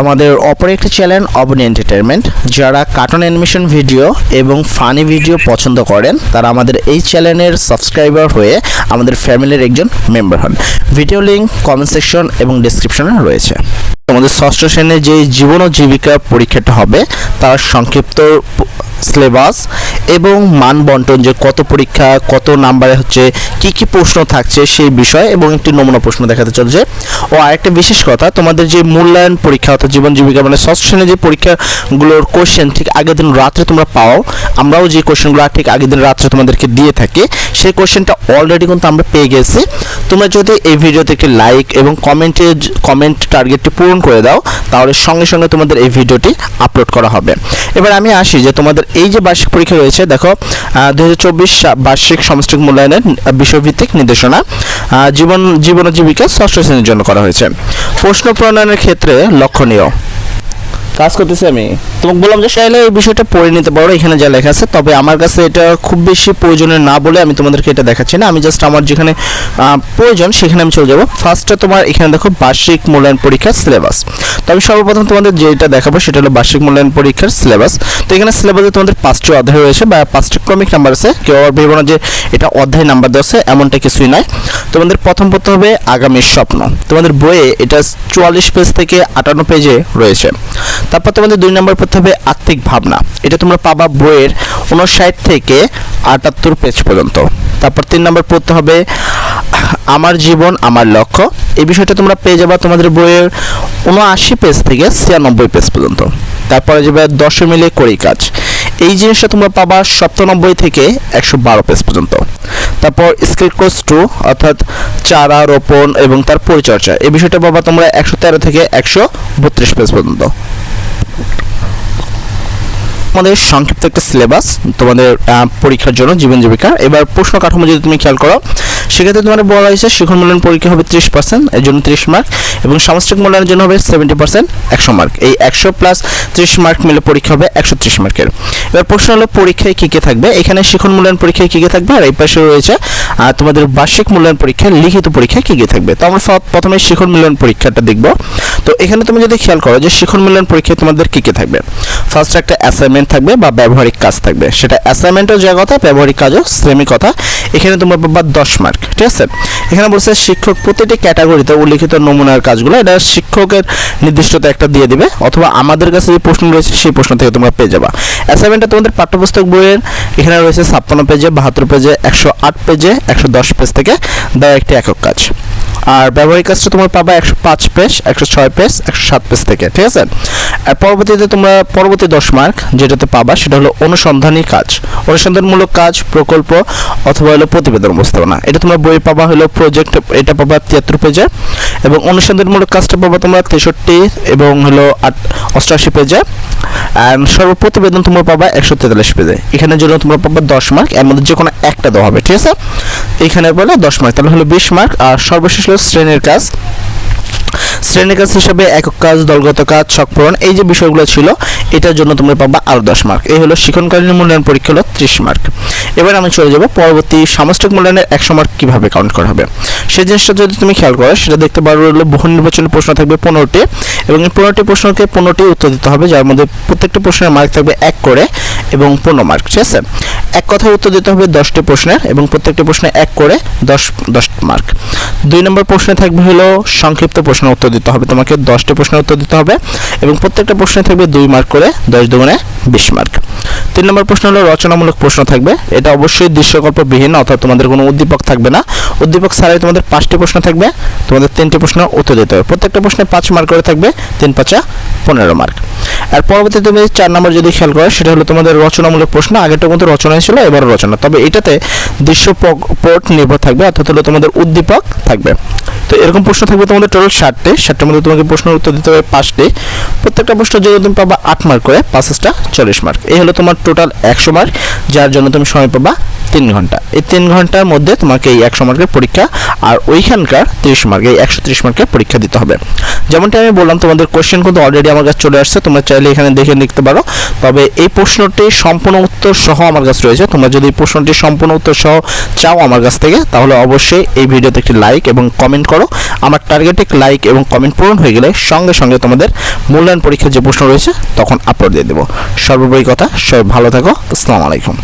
আমাদের অপর একটি চ্যানেল অবনি এন্টারটেনমেন্ট যারা কার্টুন অ্যানিমেশন ভিডিও এবং ফানি ভিডিও পছন্দ করেন, তারা আমাদের এই চ্যানেলের সাবস্ক্রাইবার হয়ে আমাদের ফ্যামিলির একজন মেম্বার হন। ভিডিও লিঙ্ক কমেন্ট সেকশন এবং ডিসক্রিপশনে রয়েছে। আমাদের ষষ্ঠ শ্রেণির যে জীবন ও জীবিকা পরীক্ষাটা হবে, তার সংক্ষিপ্ত সিলেবাস এবং মান বন্টন যে কত পরীক্ষা, কত নাম্বারে হচ্ছে কি কি প্রশ্ন থাকছে সেই বিষয় এবং একটি নমুনা প্রশ্ন দেখাতে চলছে। ও আরেকটা বিশেষ কথা, তোমাদের যে মূল্যায়ন পরীক্ষা অর্থাৎ জীবন জীবিকা মানে ষষ্ঠ শ্রেণির যে পরীক্ষাগুলোর কোশ্চেন ঠিক আগের দিন রাত্রে তোমরা পাও, আমরাও যে কোশ্চেনগুলো ঠিক আগের দিন রাত্রে তোমাদেরকে দিয়ে থাকি, সেই কোশ্চেনটা অলরেডি কিন্তু আমরা পেয়ে গেছি। তোমরা যদি এই ভিডিওতে একটি লাইক এবং কমেন্টে কমেন্ট টার্গেটটি পূরণ করে দাও, তাহলে সঙ্গে সঙ্গে তোমাদের এই ভিডিওটি আপলোড করা হবে। এবার আমি আসি যে তোমাদের এই যে বার্ষিক পরীক্ষা রয়েছে, দেখো দু হাজার চব্বিশ বার্ষিক সমষ্টিক মূল্যায়নের বিষয়ভিত্তিক নির্দেশনা জীবন জীবন জীবিকা ষষ্ঠ শ্রেণির জন্য করা হয়েছে। প্রশ্ন প্রণয়নের ক্ষেত্রে লক্ষণীয়। কাজ করতেছি আমি। তোমাকে বললাম যে চাইলে এই বিষয়টা পড়ে নিতে পারো, এখানে যা লেখা আছে। তবে আমার কাছে এটা খুব বেশি প্রয়োজনীয় না বলে আমি তোমাদেরকে এটা দেখাচ্ছি না। আমি জাস্ট আমার যেখানে প্রয়োজন সেখানে আমি চলে যাব। ফার্স্টে তোমার এখানে দেখো বার্ষিক মূল্যায়ন পরীক্ষার সিলেবাস তো আমি সর্বপ্রথম তোমাদের যেটা দেখাবো সেটা হলো বার্ষিক মূল্যায়ন পরীক্ষার সিলেবাস তো এখানে সিলেবাসে তোমাদের পাঁচটি অধ্যায় রয়েছে বা পাঁচটি ক্রমিক নাম্বার আছে। কেউ আবার ভেবো না যে এটা অধ্যায় নাম্বার দেওয়া আছে, এমনটা কিছুই নয়। তোমাদের প্রথম পড়তে হবে আগামীর স্বপ্ন। তোমাদের বইয়ে এটা চুয়াল্লিশ পেজ থেকে আটান্ন পেজে রয়েছে। তারপর তোমাদের দুই নম্বর পড়তে হবে আত্মিক ভাবনা। এটা তোমরা পাবা বইয়ের উনষাট থেকে আটাত্তর পেজ পর্যন্ত। তারপর তিন নম্বর পড়তে হবে, আমার জীবন, আমার লক্ষ্য। এই বিষয়টা তোমরা পেয়ে যাবা তোমাদের বইয়ের উনআশি পেজ থেকে ছিয়ানব্বই পেজ পর্যন্ত। তারপরে যাবে দশ মিলে করি কাজ। এই জিনিসটা তোমরা পাবা সপ্তানব্বই থেকে একশো বারো পেজ পর্যন্ত। তারপর স্কিল কোর্স টু অর্থাৎ চারা রোপণ এবং তার পরিচর্যা। এই বিষয়টা বাবা তোমরা একশো তেরো থেকে একশো বত্রিশ পেজ পর্যন্ত। আমাদের সংক্ষিপ্ত একটা সিলেবাস তোমাদের পরীক্ষার জন্য জীবন জীবিকা। এবার প্রশ্ন কাঠামো যদি তুমি খেয়াল করো, সেক্ষেত্রে তোমার বলা হয়েছে শিখন মূল্যায়ন পরীক্ষা হবে ত্রিশ পার্সেন্ট এর জন্য ত্রিশ মার্ক এবং সামষ্টিক মূল্যায়নের জন্য হবে সেভেন্টি পার্সেন্ট একশো মার্ক এই একশো প্লাস ত্রিশ মার্ক মিলে পরীক্ষা হবে একশো ত্রিশ মার্কের এবার প্রশ্ন হলো, পরীক্ষায় কী কী থাকবে? এখানে শিখন মূল্যায়ন পরীক্ষায় কী কী থাকবে? আর এই পাশে রয়েছে তোমাদের বার্ষিক মূল্যায়ন পরীক্ষায় লিখিত পরীক্ষায় কী কী থাকবে? তো আমরা সব প্রথমে শিখন মূল্যায়ন পরীক্ষাটা দেখব। তো এখানে তুমি যদি খেয়াল করো যে শিখন মূল্যায়ন পরীক্ষায় তোমাদের কী কী থাকবে? ফার্স্ট একটা অ্যাসাইনমেন্ট থাকবে বা ব্যবহারিক কাজ থাকবে। সেটা অ্যাসাইনমেন্টও যা কথা, ব্যবহারিক কাজও সেমই কথা। এখানে তোমরা পাবা দশ মার্ক ঠিক আছে? এখানে বলছে শিক্ষক প্রতিটি ক্যাটাগরিতে উল্লিখিত নমুনার কাজগুলো, এটা শিক্ষকের নির্দিষ্টতা একটা দিয়ে দিবে, অথবা আমাদের কাছে যে প্রশ্ন রয়েছে সেই প্রশ্ন থেকে তোমরা পেয়ে যাবা। অ্যাসাইনমেন্টটা তোমাদের পাঠ্যপুস্তক বইয়ের, এখানে রয়েছে ছাপ্পান্ন পেজে বাহাত্তর পেজে একশো আট পেজে একশো দশ পেজ থেকে দেওয়া একটি একক কাজ। আর ব্যবহারিক কাজটা তোমরা পাবা একশো পাঁচ পেজ, একশো ছয় পেজ, একশো সাত পেজ থেকে, ঠিক আছে? আর পরবর্তীতে তোমরা পরবর্তী দশ মার্ক যেটাতে পাবা সেটা হলো অনুসন্ধানী কাজ। অনুসন্ধানমূলক কাজ, প্রকল্প অথবা হলো প্রতিবেদন উপস্থাপনা। এটা তোমরা বই পাবা হলো প্রজেক্ট এটা পাবা তিয়াত্তর পেজে এবং অনুসন্ধানমূলক কাজটা পাবা তোমরা তেষট্টি এবং হলো আট, অষ্টআশি পেজে আর সর্ব প্রতিবেদন তোমরা পাবা একশো তেতাল্লিশ পেজে এখানের জন্য তোমরা পাবা দশ মার্ক, এর মধ্যে যে কোনো একটা দেওয়া হবে, ঠিক আছে? এখানে বলে দশ মার্ক তাহলে হলো বিশ মার্ক আর সর্বশেষ হলো শ্রেণির কাজ। শ্রেণির কাজ হিসাবে একক কাজ, দলগত কাজ, ছক এই যে বিষয়গুলো ছিল, এটার জন্য তোমরা পাবা আরও দশ মার্ক এই হলো শিক্ষণকালীন মূল্যায়ন পরীক্ষা হলো ত্রিশ মার্ক এবার আমি চলে যাব পরবর্তী সামষ্টিক মূল্যায়নের একশো মার্ক কীভাবে কাউন্ট করা হবে। সেই জিনিসটা যদি তুমি খেয়াল করো, সেটা দেখতে পারো হলো বহু নির্বাচনী প্রশ্ন থাকবে পনেরোটি, এবং এই পনেরোটি প্রশ্নকে পনেরোটি উত্তর দিতে হবে, যার মধ্যে প্রত্যেকটা প্রশ্নের মার্ক থাকবে এক করে, এবং পনেরো মার্ক ঠিক আছে? এক কথায় উত্তর দিতে হবে দশটি প্রশ্নের এবং প্রত্যেকটি প্রশ্নে এক করে দশ দশ মার্ক দুই নম্বর প্রশ্নে থাকবে হলো, সংক্ষিপ্ত প্রশ্নের উত্তর দিতে হবে। তোমাকে দশটি প্রশ্নের উত্তর দিতে হবে এবং প্রত্যেকটা প্রশ্নে থাকবে দুই মার্ক করে দশ দুগুণে বিশ মার্ক তিন নম্বর প্রশ্ন হলো, রচনামূলক প্রশ্ন থাকবে। এটা অবশ্যই দৃশ্যকল্পবিহীন, অর্থাৎ তোমাদের কোনো উদ্দীপক থাকবে না। উদ্দীপক ছাড়াই তোমাদের পাঁচটি প্রশ্ন থাকবে, তোমাদের তিনটি প্রশ্ন উত্তর দিতে হবে। প্রত্যেকটা প্রশ্নে পাঁচ মার্ক করে থাকবে, তিন পাঁচা পনেরো মার্ক আর পরবর্তী তুমি চার নম্বর যদি খেয়াল করো, সেটা হলো তোমাদের রচনামূলক প্রশ্ন। আগেরটা মতো রচনা ছিল এবার রচনা। তবে এটাতে দৃশ্য পট নির্ভর থাকবে, অর্থাৎ হলো তোমাদের উদ্দীপক থাকবে। তো এরকম প্রশ্ন থাকবে তোমাদের টোটাল ষাটটি। ষাটটার মধ্যে তোমাকে প্রশ্নের উত্তর দিতে হবে পাঁচটি। প্রত্যেকটা প্রশ্ন যদি তুমি পাবা আট মার্ক করে পাঁচটা চল্লিশ মার্ক এই হলো তোমার টোটাল একশো মার্ক যার জন্য তুমি সময় পাবা তিন ঘণ্টা। এই তিন ঘণ্টার মধ্যে তোমাকে এই একশো মার্কের পরীক্ষা আর ওইখানকার তিরিশ মার্ক এই একশো তিরিশ মার্কের পরীক্ষা দিতে হবে। যেমনটা আমি বললাম, তোমাদের কোশ্চেন কিন্তু অলরেডি আমার কাছে চলে আসছে, তোমরা চাইলে এখানে দেখে লিখতে পারো। তবে এই প্রশ্নটি সম্পূর্ণ উত্তর সহ আমার কাছে রয়েছে। তোমরা যদি প্রশ্নটি সম্পূর্ণ উত্তর সহ চাও আমার কাছ থেকে, তাহলে অবশ্যই এই ভিডিওতে একটি লাইক এবং কমেন্ট করো। আমার টার্গেট এক লাইক এবং কমেন্ট পূরণ হয়ে গেলে সঙ্গে সঙ্গে তোমাদের মূল্যায়ন পরীক্ষার যে প্রশ্ন রয়েছে, তখন আপলোড দিয়ে দেবো। সর্বোপরি কথা, সবাই ভালো থাকো। আসসালামু আলাইকুম।